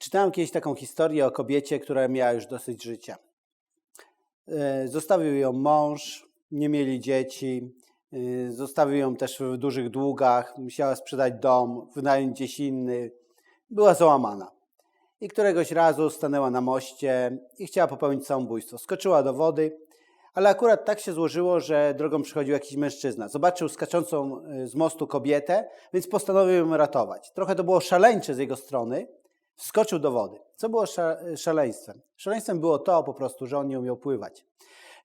Czytałem kiedyś taką historię o kobiecie, która miała już dosyć życia. E, zostawił ją mąż, nie mieli dzieci, e, zostawił ją też w dużych długach, musiała sprzedać dom, wynająć gdzieś inny. Była załamana. I któregoś razu stanęła na moście i chciała popełnić samobójstwo. Skoczyła do wody, ale akurat tak się złożyło, że drogą przychodził jakiś mężczyzna. Zobaczył skaczącą e, z mostu kobietę, więc postanowił ją ratować. Trochę to było szaleńcze z jego strony, wskoczył do wody. Co było szaleństwem? Szaleństwem było to po prostu, że on nie umiał pływać.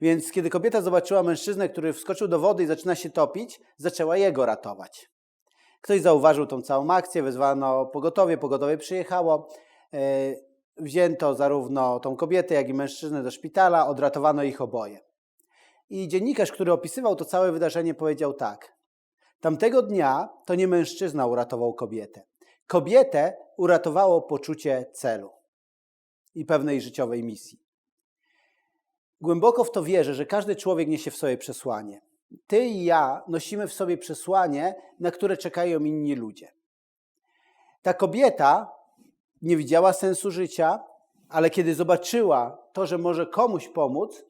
Więc kiedy kobieta zobaczyła mężczyznę, który wskoczył do wody i zaczyna się topić, zaczęła jego ratować. Ktoś zauważył tą całą akcję, wezwano pogotowie, pogotowie przyjechało. E, wzięto zarówno tą kobietę, jak i mężczyznę do szpitala, odratowano ich oboje. I dziennikarz, który opisywał to całe wydarzenie, powiedział tak. Tamtego dnia to nie mężczyzna uratował kobietę. Kobietę uratowało poczucie celu i pewnej życiowej misji. Głęboko w to wierzę, że każdy człowiek niesie w sobie przesłanie. Ty i ja nosimy w sobie przesłanie, na które czekają inni ludzie. Ta kobieta nie widziała sensu życia, ale kiedy zobaczyła to, że może komuś pomóc,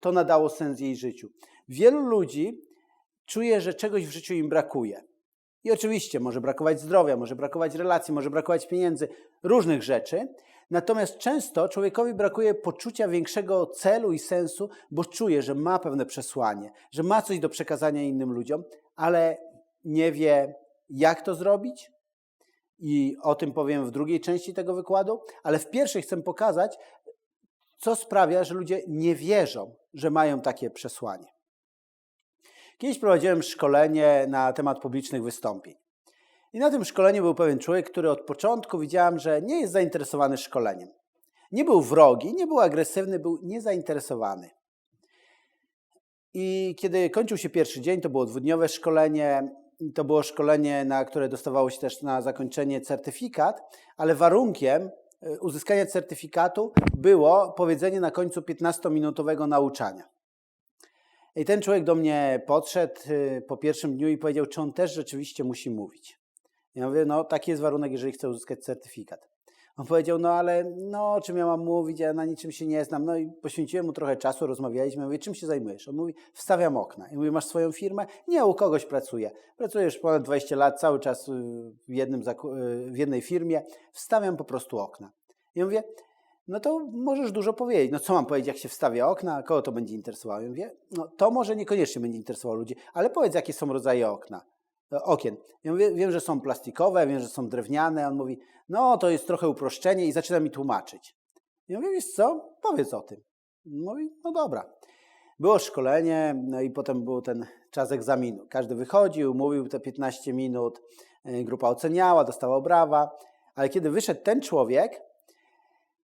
to nadało sens jej życiu. Wielu ludzi czuje, że czegoś w życiu im brakuje. I oczywiście może brakować zdrowia, może brakować relacji, może brakować pieniędzy, różnych rzeczy. Natomiast często człowiekowi brakuje poczucia większego celu i sensu, bo czuje, że ma pewne przesłanie, że ma coś do przekazania innym ludziom, ale nie wie, jak to zrobić. I o tym powiem w drugiej części tego wykładu, ale w pierwszej chcę pokazać, co sprawia, że ludzie nie wierzą, że mają takie przesłanie. Kiedyś prowadziłem szkolenie na temat publicznych wystąpień. I na tym szkoleniu był pewien człowiek, który od początku widziałem, że nie jest zainteresowany szkoleniem. Nie był wrogi, nie był agresywny, był niezainteresowany. I kiedy kończył się pierwszy dzień, to było dwudniowe szkolenie, to było szkolenie, na które dostawało się też na zakończenie certyfikat, ale warunkiem e, uzyskania certyfikatu było powiedzenie na końcu 15-minutowego nauczania. I ten człowiek do mnie podszedł y, po pierwszym dniu i powiedział, czy on też rzeczywiście musi mówić. Ja mówię, no taki jest warunek, jeżeli chce uzyskać certyfikat. On powiedział, no ale no, o czym ja mam mówić, ja na niczym się nie znam. No i poświęciłem mu trochę czasu, rozmawialiśmy. Mówię, czym się zajmujesz? On mówi, wstawiam okna. I mówię, masz swoją firmę? Nie, u kogoś pracuję. Pracuję już ponad 20 lat, cały czas y, w, jednym, y, w jednej firmie. Wstawiam po prostu okna. I mówię, no to możesz dużo powiedzieć. No co mam powiedzieć, jak się wstawia okna, kogo to będzie interesowało? Ja mówię, no to może niekoniecznie będzie interesowało ludzi, ale powiedz, jakie są rodzaje okna, e, okien. Ja mówię, wiem, że są plastikowe, wiem, że są drewniane. On mówi, no to jest trochę uproszczenie i zaczyna mi tłumaczyć. Ja mówię, wiesz co, powiedz o tym. Mówi, no dobra. Było szkolenie, no i potem był ten czas egzaminu. Każdy wychodził, mówił te 15 minut, e, grupa oceniała, dostała brawa, ale kiedy wyszedł ten człowiek,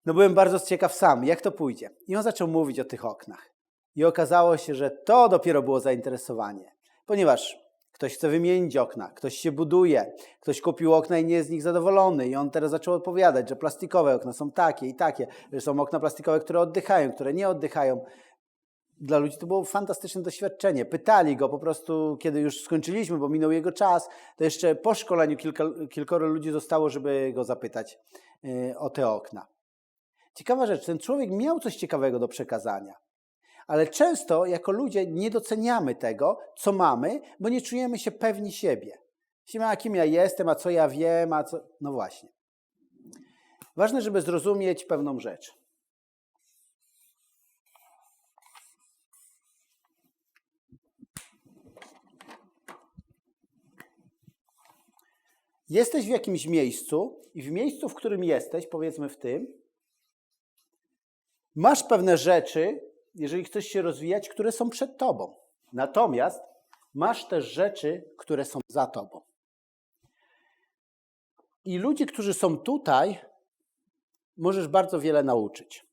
no byłem bardzo ciekaw sam, jak to pójdzie. I on zaczął mówić o tych oknach. I okazało się, że to dopiero było zainteresowanie, ponieważ ktoś chce wymienić okna, ktoś się buduje, ktoś kupił okna i nie jest z nich zadowolony. I on teraz zaczął odpowiadać, że plastikowe okna są takie i takie, że są okna plastikowe, które oddychają, które nie oddychają. Dla ludzi to było fantastyczne doświadczenie. Pytali go po prostu, kiedy już skończyliśmy, bo minął jego czas, to jeszcze po szkoleniu kilka, kilkoro ludzi zostało, żeby go zapytać yy, o te okna. Ciekawa rzecz, ten człowiek miał coś ciekawego do przekazania. Ale często jako ludzie nie doceniamy tego, co mamy, bo nie czujemy się pewni siebie. Myślimy, a kim ja jestem, a co ja wiem, a co. No właśnie. Ważne, żeby zrozumieć pewną rzecz. Jesteś w jakimś miejscu i w miejscu, w którym jesteś, powiedzmy w tym, Masz pewne rzeczy, jeżeli chcesz się rozwijać, które są przed tobą. Natomiast masz też rzeczy, które są za tobą. I ludzi, którzy są tutaj, możesz bardzo wiele nauczyć.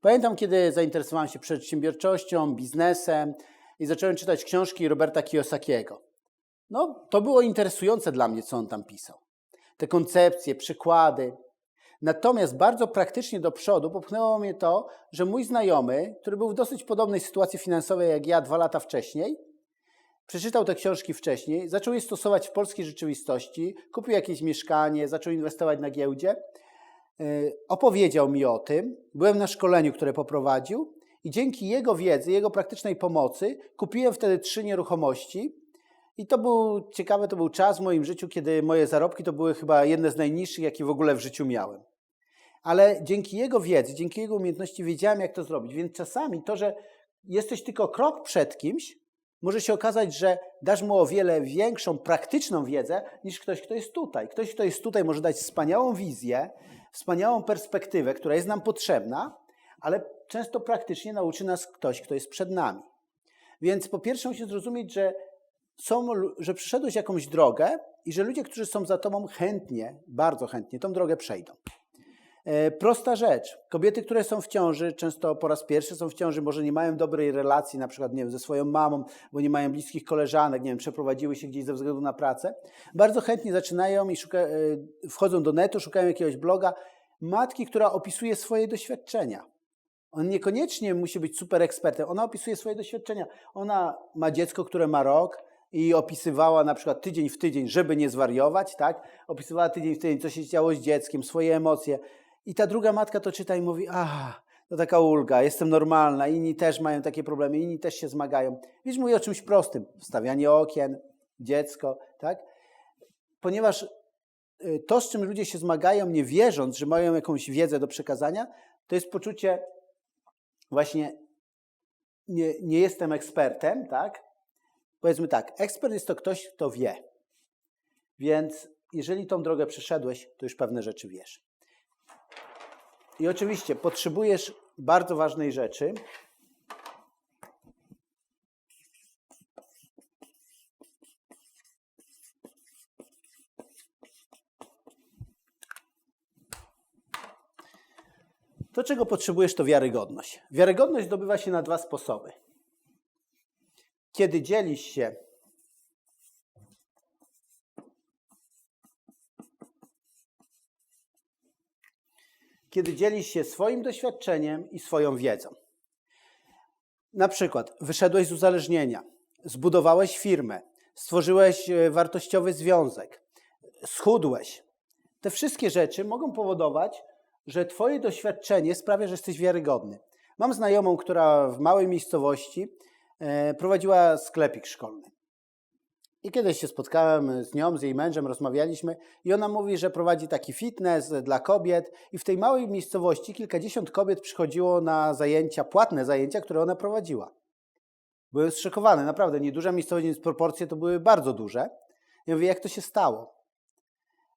Pamiętam, kiedy zainteresowałem się przedsiębiorczością, biznesem i zacząłem czytać książki Roberta Kiyosakiego. No, to było interesujące dla mnie, co on tam pisał. Te koncepcje, przykłady. Natomiast bardzo praktycznie do przodu popchnęło mnie to, że mój znajomy, który był w dosyć podobnej sytuacji finansowej jak ja dwa lata wcześniej, przeczytał te książki wcześniej, zaczął je stosować w polskiej rzeczywistości, kupił jakieś mieszkanie, zaczął inwestować na giełdzie opowiedział mi o tym. Byłem na szkoleniu, które poprowadził i dzięki jego wiedzy, jego praktycznej pomocy kupiłem wtedy trzy nieruchomości. I to był ciekawe, to był czas w moim życiu, kiedy moje zarobki to były chyba jedne z najniższych, jakie w ogóle w życiu miałem. Ale dzięki jego wiedzy, dzięki jego umiejętności wiedziałem, jak to zrobić. Więc czasami to, że jesteś tylko krok przed kimś, może się okazać, że dasz mu o wiele większą praktyczną wiedzę niż ktoś, kto jest tutaj. Ktoś, kto jest tutaj, może dać wspaniałą wizję, wspaniałą perspektywę, która jest nam potrzebna, ale często praktycznie nauczy nas ktoś, kto jest przed nami. Więc po pierwsze musisz zrozumieć, że, są, że przeszedłeś jakąś drogę i że ludzie, którzy są za tobą chętnie, bardzo chętnie tą drogę przejdą. E, prosta rzecz. Kobiety, które są w ciąży, często po raz pierwszy są w ciąży, może nie mają dobrej relacji, na przykład nie wiem, ze swoją mamą, bo nie mają bliskich koleżanek, nie wiem, przeprowadziły się gdzieś ze względu na pracę. Bardzo chętnie zaczynają i szuka, e, wchodzą do netu, szukają jakiegoś bloga matki, która opisuje swoje doświadczenia. On niekoniecznie musi być super ekspertem. Ona opisuje swoje doświadczenia. Ona ma dziecko, które ma rok i opisywała na przykład tydzień w tydzień, żeby nie zwariować, tak? Opisywała tydzień w tydzień, co się działo z dzieckiem, swoje emocje. I ta druga matka to czyta i mówi, a, to taka ulga, jestem normalna, inni też mają takie problemy, inni też się zmagają. Wiesz, mówi o czymś prostym, wstawianie okien, dziecko, tak? Ponieważ y, to, z czym ludzie się zmagają, nie wierząc, że mają jakąś wiedzę do przekazania, to jest poczucie właśnie nie, nie jestem ekspertem, tak? Powiedzmy tak, ekspert jest to ktoś, kto wie. Więc jeżeli tą drogę przeszedłeś, to już pewne rzeczy wiesz. I oczywiście potrzebujesz bardzo ważnej rzeczy. To, czego potrzebujesz, to wiarygodność. Wiarygodność zdobywa się na dwa sposoby. Kiedy dzielisz się kiedy dzielisz się swoim doświadczeniem i swoją wiedzą. Na przykład wyszedłeś z uzależnienia, zbudowałeś firmę, stworzyłeś e, wartościowy związek, schudłeś. Te wszystkie rzeczy mogą powodować, że Twoje doświadczenie sprawia, że jesteś wiarygodny. Mam znajomą, która w małej miejscowości prowadziła sklepik szkolny. I kiedyś się spotkałem z nią, z jej mężem, rozmawialiśmy i ona mówi, że prowadzi taki fitness dla kobiet i w tej małej miejscowości kilkadziesiąt kobiet przychodziło na zajęcia, płatne zajęcia, które ona prowadziła. Byłem zszokowany, naprawdę, nieduża miejscowość, więc proporcje to były bardzo duże. Ja mówię, jak to się stało?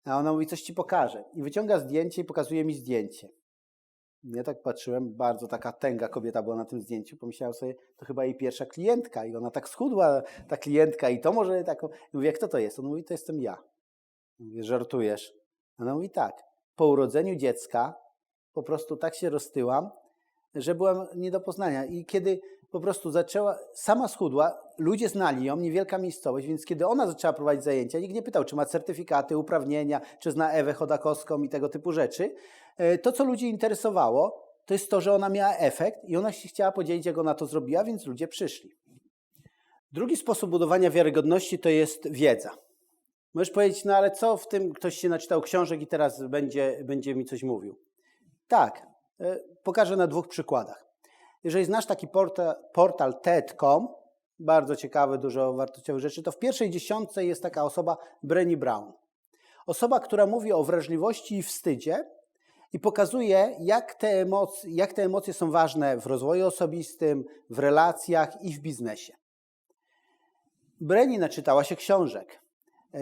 A ona mówi, coś ci pokażę. I wyciąga zdjęcie i pokazuje mi zdjęcie. Ja tak patrzyłem, bardzo taka tęga kobieta była na tym zdjęciu. Pomyślałem sobie, to chyba jej pierwsza klientka i ona tak schudła, ta klientka i to może taką. I mówię, kto to jest? On mówi, to jestem ja. Mówię, żartujesz? Ona mówi, tak. Po urodzeniu dziecka po prostu tak się roztyłam, że byłam nie do poznania. I kiedy po prostu zaczęła, sama schudła, ludzie znali ją, niewielka miejscowość, więc kiedy ona zaczęła prowadzić zajęcia, nikt nie pytał, czy ma certyfikaty, uprawnienia, czy zna Ewę Chodakowską i tego typu rzeczy. E, to, co ludzi interesowało, to jest to, że ona miała efekt i ona się chciała podzielić, jak ona to zrobiła, więc ludzie przyszli. Drugi sposób budowania wiarygodności to jest wiedza. Możesz powiedzieć, no ale co w tym, ktoś się naczytał książek i teraz będzie, będzie mi coś mówił. Tak, e, pokażę na dwóch przykładach. Jeżeli znasz taki portal, portal TED.com, bardzo ciekawy, dużo wartościowych rzeczy, to w pierwszej dziesiątce jest taka osoba Brenny Brown. Osoba, która mówi o wrażliwości i wstydzie i pokazuje, jak te, emocje, jak te emocje są ważne w rozwoju osobistym, w relacjach i w biznesie. Brenny naczytała się książek. E,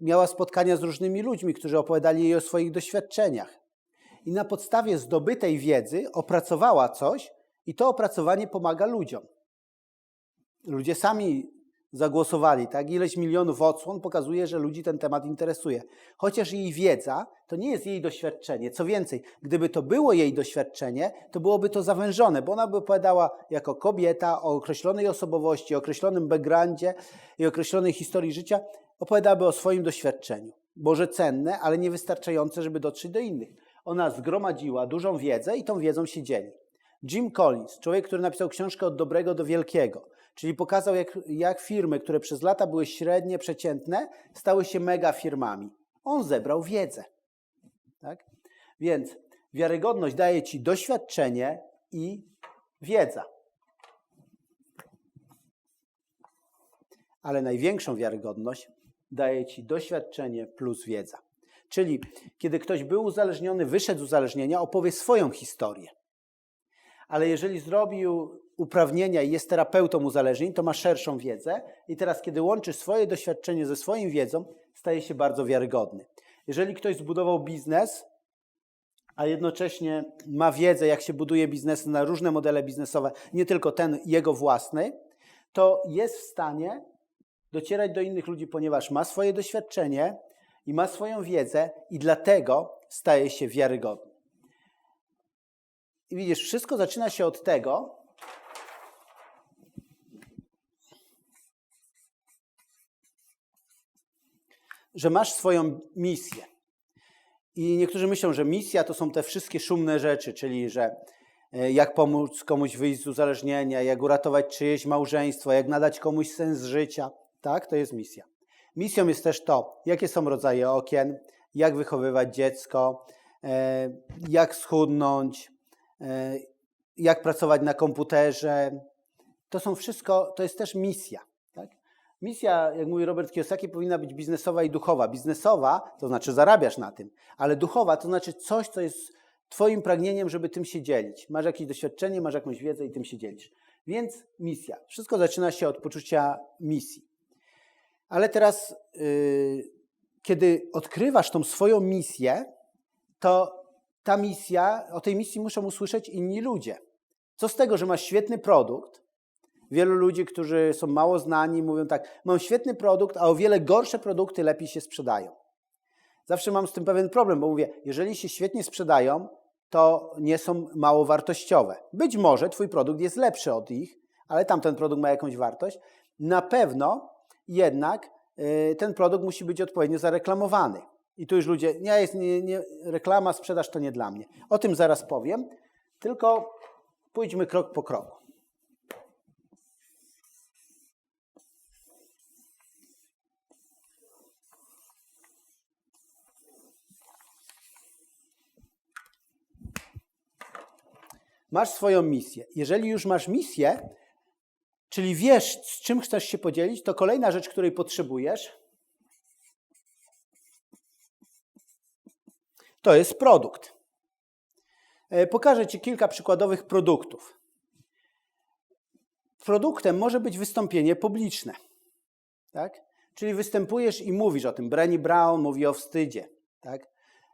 miała spotkania z różnymi ludźmi, którzy opowiadali jej o swoich doświadczeniach. I na podstawie zdobytej wiedzy opracowała coś, i to opracowanie pomaga ludziom. Ludzie sami zagłosowali, tak? Ileś milionów odsłon pokazuje, że ludzi ten temat interesuje. Chociaż jej wiedza to nie jest jej doświadczenie. Co więcej, gdyby to było jej doświadczenie, to byłoby to zawężone, bo ona by opowiadała jako kobieta o określonej osobowości, określonym backgroundzie i określonej historii życia, opowiadałaby o swoim doświadczeniu. Może cenne, ale niewystarczające, żeby dotrzeć do innych. Ona zgromadziła dużą wiedzę i tą wiedzą się dzieli. Jim Collins, człowiek, który napisał książkę od dobrego do wielkiego, czyli pokazał, jak, jak firmy, które przez lata były średnie, przeciętne, stały się mega firmami. On zebrał wiedzę. Tak? Więc wiarygodność daje ci doświadczenie i wiedza. Ale największą wiarygodność daje ci doświadczenie plus wiedza. Czyli kiedy ktoś był uzależniony, wyszedł z uzależnienia, opowie swoją historię. Ale jeżeli zrobił uprawnienia i jest terapeutą uzależnień, to ma szerszą wiedzę i teraz, kiedy łączy swoje doświadczenie ze swoją wiedzą, staje się bardzo wiarygodny. Jeżeli ktoś zbudował biznes, a jednocześnie ma wiedzę, jak się buduje biznes na różne modele biznesowe, nie tylko ten jego własny, to jest w stanie docierać do innych ludzi, ponieważ ma swoje doświadczenie i ma swoją wiedzę i dlatego staje się wiarygodny. I widzisz, wszystko zaczyna się od tego, że masz swoją misję. I niektórzy myślą, że misja to są te wszystkie szumne rzeczy, czyli że e, jak pomóc komuś wyjść z uzależnienia, jak uratować czyjeś małżeństwo, jak nadać komuś sens życia. Tak, to jest misja. Misją jest też to, jakie są rodzaje okien, jak wychowywać dziecko, e, jak schudnąć, jak pracować na komputerze. To są wszystko, to jest też misja. Tak? Misja, jak mówi Robert Kiyosaki, powinna być biznesowa i duchowa. Biznesowa to znaczy zarabiasz na tym, ale duchowa to znaczy coś, co jest Twoim pragnieniem, żeby tym się dzielić. Masz jakieś doświadczenie, masz jakąś wiedzę i tym się dzielisz. Więc misja. Wszystko zaczyna się od poczucia misji. Ale teraz, yy, kiedy odkrywasz tą swoją misję, to ta misja, o tej misji muszą usłyszeć inni ludzie. Co z tego, że masz świetny produkt? Wielu ludzi, którzy są mało znani, mówią tak: Mam świetny produkt, a o wiele gorsze produkty lepiej się sprzedają. Zawsze mam z tym pewien problem, bo mówię: Jeżeli się świetnie sprzedają, to nie są mało wartościowe. Być może Twój produkt jest lepszy od ich, ale tamten produkt ma jakąś wartość. Na pewno jednak y, ten produkt musi być odpowiednio zareklamowany. I tu już ludzie, nie jest nie, nie, reklama, sprzedaż to nie dla mnie. O tym zaraz powiem, tylko pójdźmy krok po kroku. Masz swoją misję. Jeżeli już masz misję, czyli wiesz, z czym chcesz się podzielić, to kolejna rzecz, której potrzebujesz, to jest produkt. E, pokażę Ci kilka przykładowych produktów. Produktem może być wystąpienie publiczne. Tak? Czyli występujesz i mówisz o tym. Brené Brown mówi o wstydzie. Tak?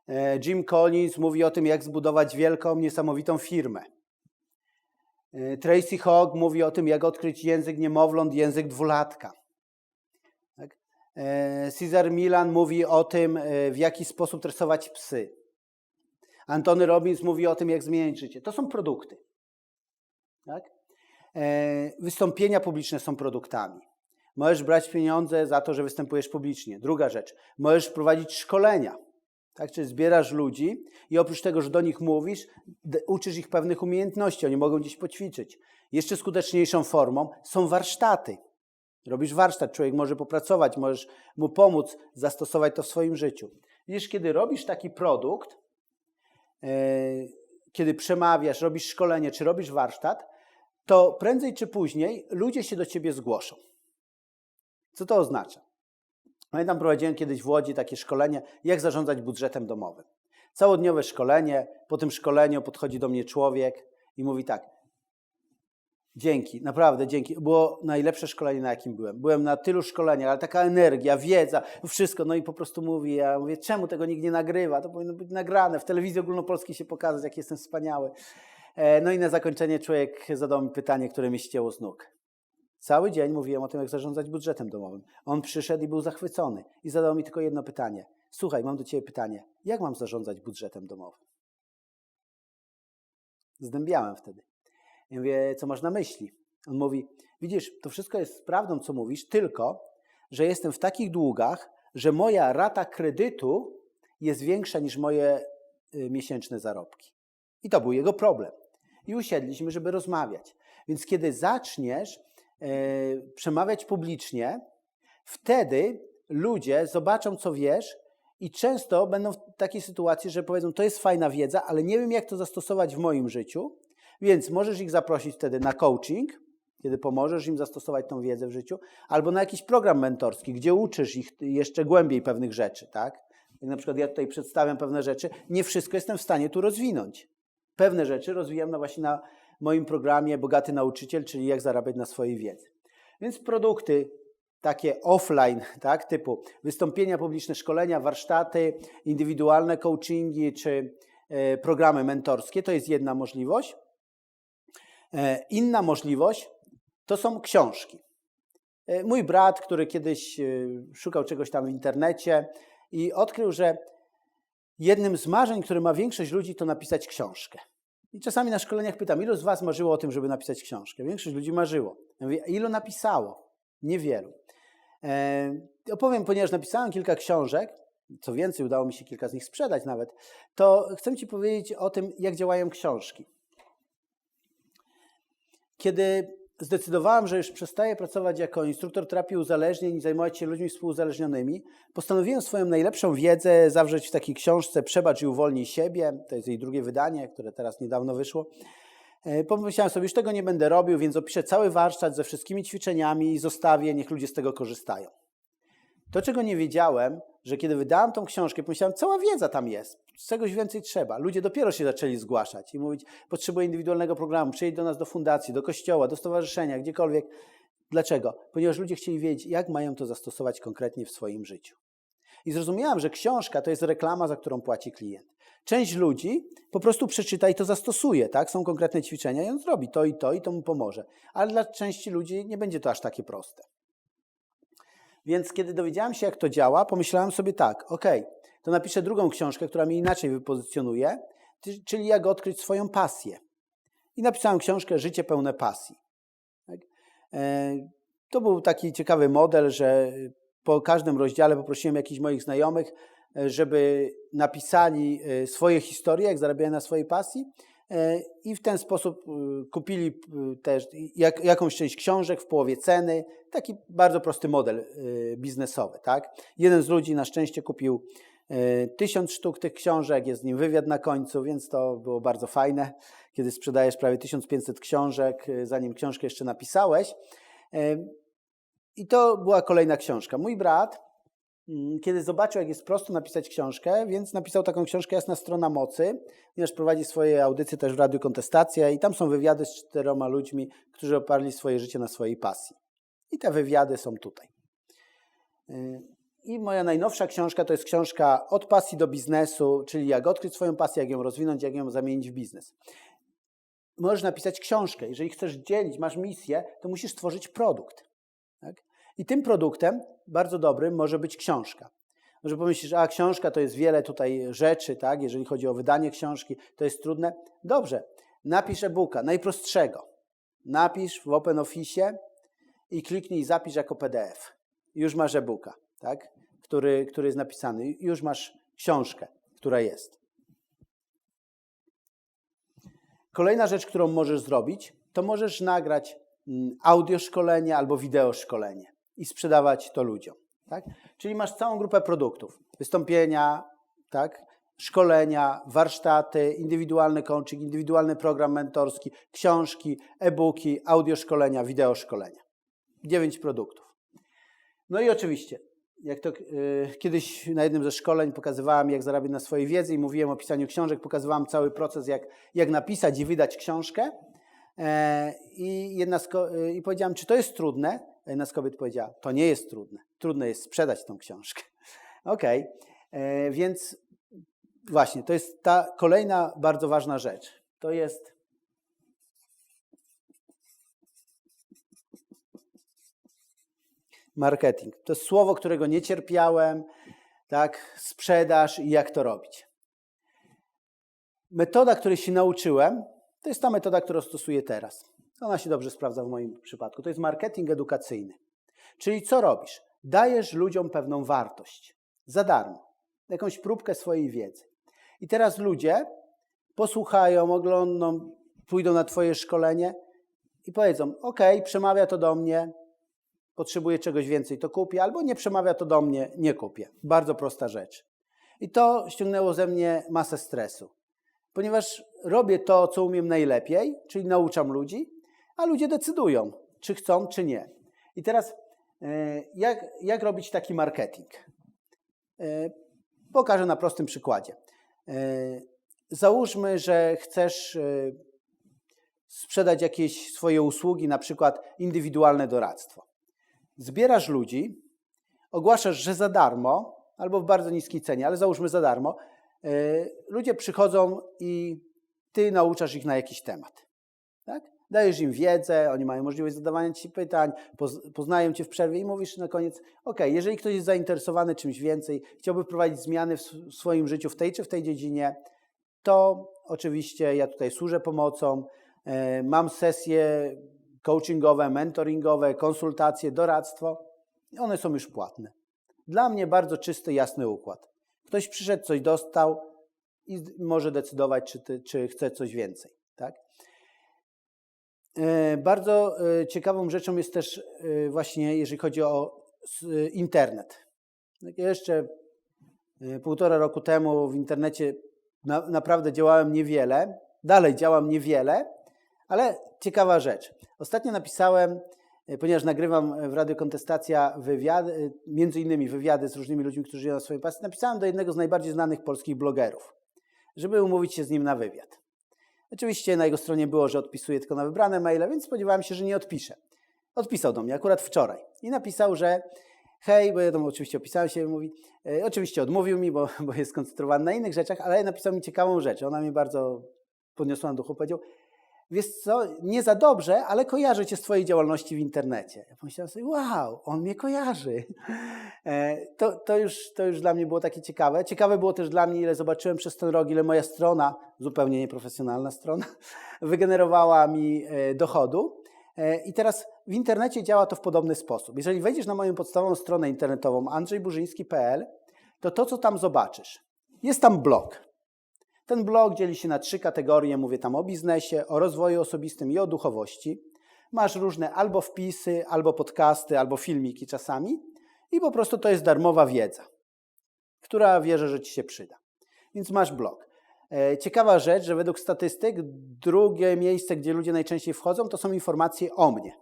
E, Jim Collins mówi o tym, jak zbudować wielką, niesamowitą firmę. E, Tracy Hogg mówi o tym, jak odkryć język niemowląt, język dwulatka. Tak? Cesar Milan mówi o tym, w jaki sposób tresować psy. Antony Robbins mówi o tym, jak zmieniać życie. To są produkty. Tak? E, wystąpienia publiczne są produktami. Możesz brać pieniądze za to, że występujesz publicznie. Druga rzecz, możesz prowadzić szkolenia. Tak? Czyli zbierasz ludzi i oprócz tego, że do nich mówisz, uczysz ich pewnych umiejętności, oni mogą gdzieś poćwiczyć. Jeszcze skuteczniejszą formą są warsztaty. Robisz warsztat, człowiek może popracować, możesz mu pomóc zastosować to w swoim życiu. Widzisz, kiedy robisz taki produkt, kiedy przemawiasz, robisz szkolenie czy robisz warsztat, to prędzej czy później ludzie się do ciebie zgłoszą. Co to oznacza? Pamiętam, prowadziłem kiedyś w Łodzi takie szkolenie, jak zarządzać budżetem domowym. Całodniowe szkolenie, po tym szkoleniu podchodzi do mnie człowiek i mówi tak, Dzięki, naprawdę dzięki. Było najlepsze szkolenie, na jakim byłem. Byłem na tylu szkoleniach, ale taka energia, wiedza, wszystko. No i po prostu mówi, ja mówię, czemu tego nikt nie nagrywa? To powinno być nagrane, w telewizji ogólnopolskiej się pokazać, jak jestem wspaniały. E, no i na zakończenie człowiek zadał mi pytanie, które mi ścięło z nóg. Cały dzień mówiłem o tym, jak zarządzać budżetem domowym. On przyszedł i był zachwycony i zadał mi tylko jedno pytanie. Słuchaj, mam do ciebie pytanie. Jak mam zarządzać budżetem domowym? Zdębiałem wtedy. Ja mówię, co masz na myśli? On mówi, widzisz, to wszystko jest prawdą, co mówisz, tylko, że jestem w takich długach, że moja rata kredytu jest większa niż moje y, miesięczne zarobki. I to był jego problem. I usiedliśmy, żeby rozmawiać. Więc kiedy zaczniesz e, przemawiać publicznie, wtedy ludzie zobaczą, co wiesz I często będą w takiej sytuacji, że powiedzą, to jest fajna wiedza, ale nie wiem, jak to zastosować w moim życiu, więc możesz ich zaprosić wtedy na coaching, kiedy pomożesz im zastosować tą wiedzę w życiu, albo na jakiś program mentorski, gdzie uczysz ich jeszcze głębiej pewnych rzeczy, tak? Jak na przykład ja tutaj przedstawiam pewne rzeczy, nie wszystko jestem w stanie tu rozwinąć. Pewne rzeczy rozwijam na właśnie na moim programie Bogaty Nauczyciel, czyli jak zarabiać na swojej wiedzy. Więc produkty takie offline, tak, typu wystąpienia publiczne, szkolenia, warsztaty, indywidualne coachingi czy e, programy mentorskie, to jest jedna możliwość. E, inna możliwość to są książki. E, mój brat, który kiedyś szukał czegoś tam w internecie i odkrył, że jednym z marzeń, które ma większość ludzi, to napisać książkę. I czasami na szkoleniach pytam, ilu z Was marzyło o tym, żeby napisać książkę? Większość ludzi marzyło. Ja mówię, ilu napisało? Niewielu. E, opowiem, ponieważ napisałem kilka książek, co więcej, udało mi się kilka z nich sprzedać nawet, to chcę Ci powiedzieć o tym, jak działają książki. Kiedy zdecydowałem, że już przestaję pracować jako instruktor terapii uzależnień i zajmować się ludźmi współuzależnionymi, postanowiłem swoją najlepszą wiedzę zawrzeć w takiej książce Przebacz i uwolnij siebie. To jest jej drugie wydanie, które teraz niedawno wyszło. E, pomyślałem sobie, już tego nie będę robił, więc opiszę cały warsztat ze wszystkimi ćwiczeniami i zostawię, niech ludzie z tego korzystają. To, czego nie wiedziałem, że kiedy wydałem tą książkę, pomyślałem, cała wiedza tam jest, czegoś więcej trzeba. Ludzie dopiero się zaczęli zgłaszać i mówić, potrzebuję indywidualnego programu, przyjdź do nas do fundacji, do kościoła, do stowarzyszenia, gdziekolwiek. Dlaczego? Ponieważ ludzie chcieli wiedzieć, jak mają to zastosować konkretnie w swoim życiu. I zrozumiałem, że książka to jest reklama, za którą płaci klient. Część ludzi po prostu przeczyta i to zastosuje, tak? Są konkretne ćwiczenia i on zrobi to i to i to mu pomoże. Ale dla części ludzi nie będzie to aż takie proste. Więc kiedy dowiedziałem się, jak to działa, pomyślałem sobie tak, ok, to napiszę drugą książkę, która mnie inaczej wypozycjonuje, czyli jak odkryć swoją pasję. I napisałem książkę Życie pełne pasji. Tak? E, to był taki ciekawy model, że po każdym rozdziale poprosiłem jakichś moich znajomych, e, żeby napisali e, swoje historie, jak zarabiają na swojej pasji i w ten sposób kupili też jak, jakąś część książek w połowie ceny. Taki bardzo prosty model biznesowy. Tak? Jeden z ludzi na szczęście kupił tysiąc sztuk tych książek, jest z nim wywiad na końcu, więc to było bardzo fajne, kiedy sprzedajesz prawie 1500 książek, zanim książkę jeszcze napisałeś. I to była kolejna książka. Mój brat, kiedy zobaczył, jak jest prosto napisać książkę, więc napisał taką książkę Jasna Strona Mocy, ponieważ prowadzi swoje audycje też w Radiu Kontestacja i tam są wywiady z czteroma ludźmi, którzy oparli swoje życie na swojej pasji. I te wywiady są tutaj. I moja najnowsza książka to jest książka Od pasji do biznesu, czyli jak odkryć swoją pasję, jak ją rozwinąć, jak ją zamienić w biznes. Możesz napisać książkę. Jeżeli chcesz dzielić, masz misję, to musisz stworzyć produkt. I tym produktem, bardzo dobrym, może być książka. Może pomyślisz, a książka to jest wiele tutaj rzeczy, tak? jeżeli chodzi o wydanie książki, to jest trudne. Dobrze, napisz e-booka, najprostszego. Napisz w OpenOffice i kliknij zapisz jako PDF. Już masz e-booka tak? który, który jest napisany. Już masz książkę, która jest. Kolejna rzecz, którą możesz zrobić, to możesz nagrać mm, audio szkolenie albo wideo szkolenie i sprzedawać to ludziom. Tak? Czyli masz całą grupę produktów. Wystąpienia, tak? szkolenia, warsztaty, indywidualny coaching, indywidualny program mentorski, książki, e-booki, audio szkolenia, wideo szkolenia. Dziewięć produktów. No i oczywiście jak to y, kiedyś na jednym ze szkoleń pokazywałem, jak zarabiać na swojej wiedzy i mówiłem o pisaniu książek, pokazywałem cały proces, jak, jak napisać i wydać książkę. E, I, jedna z, y, I powiedziałem, czy to jest trudne? Jedna z kobiet powiedziała, to nie jest trudne. Trudne jest sprzedać tą książkę. Okej, okay. E, więc właśnie, to jest ta kolejna bardzo ważna rzecz. To jest marketing. To jest słowo, którego nie cierpiałem, tak, sprzedaż i jak to robić. Metoda, której się nauczyłem, to jest ta metoda, którą stosuję teraz. Ona się dobrze sprawdza w moim przypadku. To jest marketing edukacyjny. Czyli co robisz? Dajesz ludziom pewną wartość za darmo, jakąś próbkę swojej wiedzy. I teraz ludzie posłuchają, oglądną, pójdą na Twoje szkolenie i powiedzą: OK, przemawia to do mnie, potrzebuję czegoś więcej, to kupię, albo nie przemawia to do mnie, nie kupię. Bardzo prosta rzecz. I to ściągnęło ze mnie masę stresu, ponieważ robię to, co umiem najlepiej, czyli nauczam ludzi, a ludzie decydują, czy chcą, czy nie. I teraz, e, jak, jak robić taki marketing? E, pokażę na prostym przykładzie. E, załóżmy, że chcesz sprzedać jakieś swoje usługi, na przykład indywidualne doradztwo. Zbierasz ludzi, ogłaszasz, że za darmo, albo w bardzo niskiej cenie, ale załóżmy za darmo, ludzie przychodzą i ty nauczasz ich na jakiś temat. Tak? Dajesz im wiedzę, oni mają możliwość zadawania ci pytań, poznają cię w przerwie i mówisz na koniec: OK, jeżeli ktoś jest zainteresowany czymś więcej, chciałby wprowadzić zmiany w swoim życiu w tej czy w tej dziedzinie, to oczywiście ja tutaj służę pomocą. E, mam sesje coachingowe, mentoringowe, konsultacje, doradztwo. One są już płatne. Dla mnie bardzo czysty, jasny układ. Ktoś przyszedł, coś dostał i może decydować, czy, ty, czy chce coś więcej. E, bardzo e, ciekawą rzeczą jest też e, właśnie, jeżeli chodzi o internet. Jeszcze półtora roku temu w internecie na, naprawdę działałem niewiele, dalej działam niewiele, ale ciekawa rzecz. Ostatnio napisałem, ponieważ nagrywam w Radio Kontestacja wywiady, między innymi wywiady z różnymi ludźmi, którzy żyją na swojej pasji, napisałem do jednego z najbardziej znanych polskich blogerów, żeby umówić się z nim na wywiad. Oczywiście na jego stronie było, że odpisuje tylko na wybrane maile, więc spodziewałem się, że nie odpisze. Odpisał do mnie akurat wczoraj i napisał, że hej, bo ja tam oczywiście opisałem się, mówi, e, oczywiście odmówił mi, bo, bo jest skoncentrowany na innych rzeczach, ale napisał mi ciekawą rzecz. Ona mnie bardzo podniosła na duchu. Powiedział, wiesz co, nie za dobrze, ale kojarzę cię z twojej działalności w internecie. Ja pomyślałem sobie, wow, on mnie kojarzy. E, to, to, już, to już dla mnie było takie ciekawe. Ciekawe było też dla mnie, ile zobaczyłem przez ten rok, ile moja strona, zupełnie nieprofesjonalna strona, wygenerowała mi e, dochodu. E, I teraz w internecie działa to w podobny sposób. Jeżeli wejdziesz na moją podstawową stronę internetową andrzejburzyński.pl, to to, co tam zobaczysz, jest tam blog. Ten blog dzieli się na trzy kategorie. Mówię tam o biznesie, o rozwoju osobistym i o duchowości. Masz różne albo wpisy, albo podcasty, albo filmiki czasami. I po prostu to jest darmowa wiedza, która wierzę, że Ci się przyda. Więc masz blog. E, ciekawa rzecz, że według statystyk drugie miejsce, gdzie ludzie najczęściej wchodzą, to są informacje o mnie.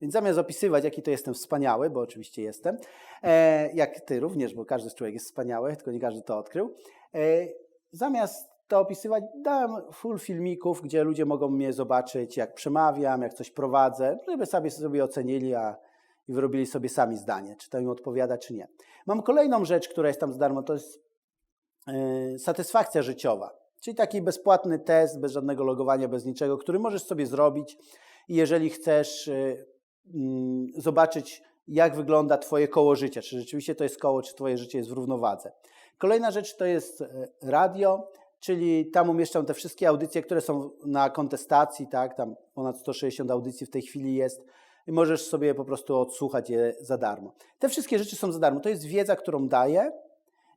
Więc zamiast opisywać, jaki to jestem wspaniały, bo oczywiście jestem, e, jak ty również, bo każdy człowiek jest wspaniały, tylko nie każdy to odkrył, e, zamiast to opisywać, dałem full filmików, gdzie ludzie mogą mnie zobaczyć, jak przemawiam, jak coś prowadzę, żeby sobie sobie ocenili a, i wyrobili sobie sami zdanie, czy to im odpowiada, czy nie. Mam kolejną rzecz, która jest tam za darmo, to jest yy, satysfakcja życiowa, czyli taki bezpłatny test, bez żadnego logowania, bez niczego, który możesz sobie zrobić i jeżeli chcesz yy, yy, zobaczyć, jak wygląda Twoje koło życia, czy rzeczywiście to jest koło, czy Twoje życie jest w równowadze. Kolejna rzecz to jest y, radio czyli tam umieszczam te wszystkie audycje, które są na kontestacji, tak, tam ponad 160 audycji w tej chwili jest i możesz sobie po prostu odsłuchać je za darmo. Te wszystkie rzeczy są za darmo. To jest wiedza, którą daję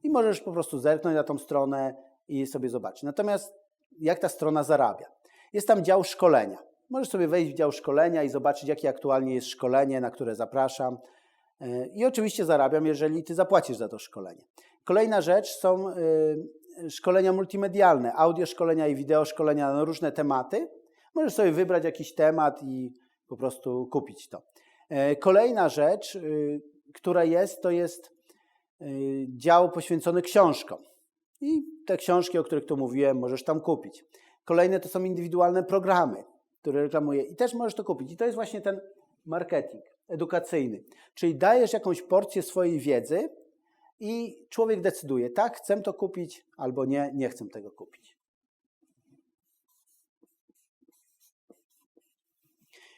i możesz po prostu zerknąć na tą stronę i sobie zobaczyć. Natomiast jak ta strona zarabia? Jest tam dział szkolenia. Możesz sobie wejść w dział szkolenia i zobaczyć, jakie aktualnie jest szkolenie, na które zapraszam. I oczywiście zarabiam, jeżeli ty zapłacisz za to szkolenie. Kolejna rzecz są y, szkolenia multimedialne, audio szkolenia i wideo szkolenia na różne tematy. Możesz sobie wybrać jakiś temat i po prostu kupić to. E, kolejna rzecz, y, która jest, to jest y, dział poświęcony książkom. I te książki, o których tu mówiłem, możesz tam kupić. Kolejne to są indywidualne programy, które reklamuję i też możesz to kupić. I to jest właśnie ten marketing edukacyjny. Czyli dajesz jakąś porcję swojej wiedzy, i człowiek decyduje, tak, chcę to kupić, albo nie, nie chcę tego kupić.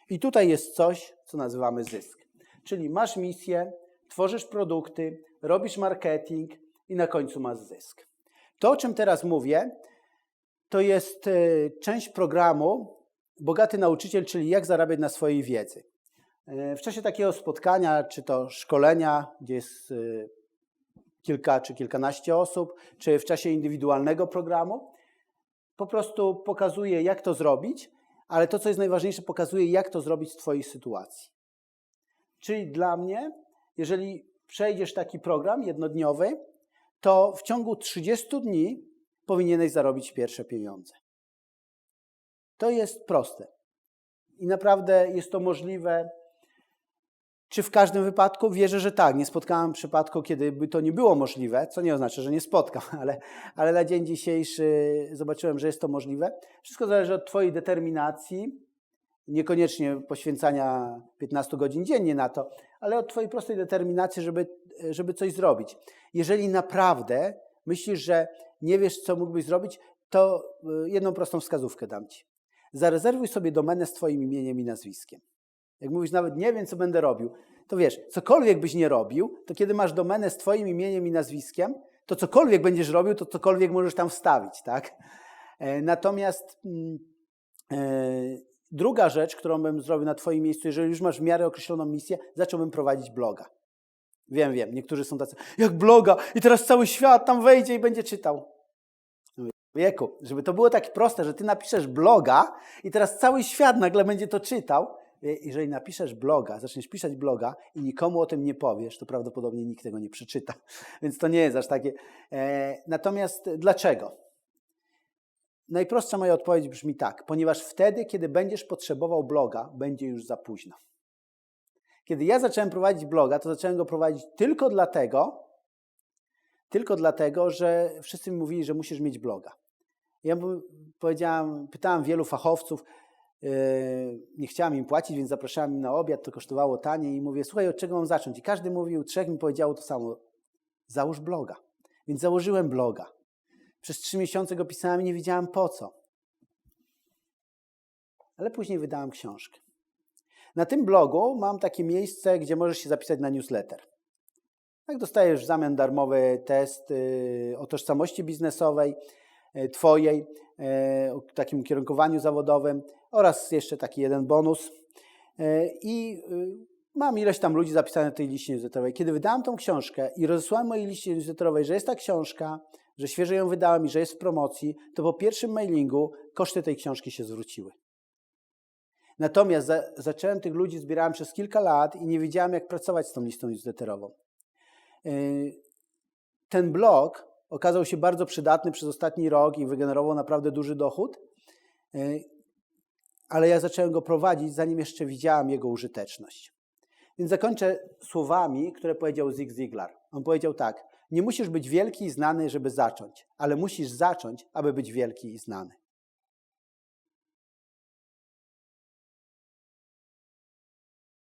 I tutaj jest coś, co nazywamy zysk. Czyli masz misję, tworzysz produkty, robisz marketing i na końcu masz zysk. To, o czym teraz mówię, to jest e, część programu Bogaty Nauczyciel, czyli jak zarabiać na swojej wiedzy. E, w czasie takiego spotkania, czy to szkolenia, gdzie jest e, kilka czy kilkanaście osób, czy w czasie indywidualnego programu. Po prostu pokazuje, jak to zrobić, ale to, co jest najważniejsze, pokazuje, jak to zrobić w Twojej sytuacji. Czyli dla mnie, jeżeli przejdziesz taki program jednodniowy, to w ciągu 30 dni powinieneś zarobić pierwsze pieniądze. To jest proste. I naprawdę jest to możliwe. Czy w każdym wypadku? Wierzę, że tak. Nie spotkałem przypadku, kiedy by to nie było możliwe, co nie oznacza, że nie spotkam, ale, ale na dzień dzisiejszy zobaczyłem, że jest to możliwe. Wszystko zależy od Twojej determinacji, niekoniecznie poświęcania 15 godzin dziennie na to, ale od Twojej prostej determinacji, żeby, żeby coś zrobić. Jeżeli naprawdę myślisz, że nie wiesz, co mógłbyś zrobić, to y, jedną prostą wskazówkę dam Ci. Zarezerwuj sobie domenę z Twoim imieniem i nazwiskiem. Jak mówisz, nawet nie wiem, co będę robił, to wiesz, cokolwiek byś nie robił, to kiedy masz domenę z Twoim imieniem i nazwiskiem, to cokolwiek będziesz robił, to cokolwiek możesz tam wstawić, tak? E, Natomiast e, druga rzecz, którą bym zrobił na Twoim miejscu, jeżeli już masz w miarę określoną misję, zacząłbym prowadzić bloga. Wiem, wiem, niektórzy są tacy, jak bloga i teraz cały świat tam wejdzie i będzie czytał. Wieku, żeby to było tak proste, że ty napiszesz bloga i teraz cały świat nagle będzie to czytał. E, Jeżeli napiszesz bloga, zaczniesz pisać bloga i nikomu o tym nie powiesz, to prawdopodobnie nikt tego nie przeczyta. Więc to nie jest aż takie. E, natomiast dlaczego? Najprostsza moja odpowiedź brzmi tak, ponieważ wtedy, kiedy będziesz potrzebował bloga, będzie już za późno. Kiedy ja zacząłem prowadzić bloga, to zacząłem go prowadzić tylko dlatego, tylko dlatego, że wszyscy mi mówili, że musisz mieć bloga. Ja powiedziałem, pytałem wielu fachowców, nie chciałem im płacić, więc zapraszałem im na obiad, to kosztowało taniej i mówię, słuchaj, od czego mam zacząć? I każdy mówił, trzech mi powiedziało to samo, załóż bloga. Więc założyłem bloga. Przez trzy miesiące go pisałem i nie wiedziałem po co. Ale później wydałem książkę. Na tym blogu mam takie miejsce, gdzie możesz się zapisać na newsletter. Tak dostajesz w zamian darmowy test y, o tożsamości biznesowej Twojej, y, o takim ukierunkowaniu zawodowym oraz jeszcze taki jeden bonus. I mam ileś tam ludzi zapisanych na tej liście newsletterowej. Kiedy wydałem tą książkę i rozesłałem mojej liście newsletterowej, że jest ta książka, że świeżo ją wydałem i że jest w promocji, to po pierwszym mailingu koszty tej książki się zwróciły. Natomiast za, zacząłem tych ludzi, zbierałem przez kilka lat i nie wiedziałem, jak pracować z tą listą newsletterową. Ten blog okazał się bardzo przydatny przez ostatni rok i wygenerował naprawdę duży dochód, ale ja zacząłem go prowadzić, zanim jeszcze widziałem jego użyteczność. Więc zakończę słowami, które powiedział Zig Ziglar. On powiedział tak: Nie musisz być wielki i znany, żeby zacząć, ale musisz zacząć, aby być wielki i znany.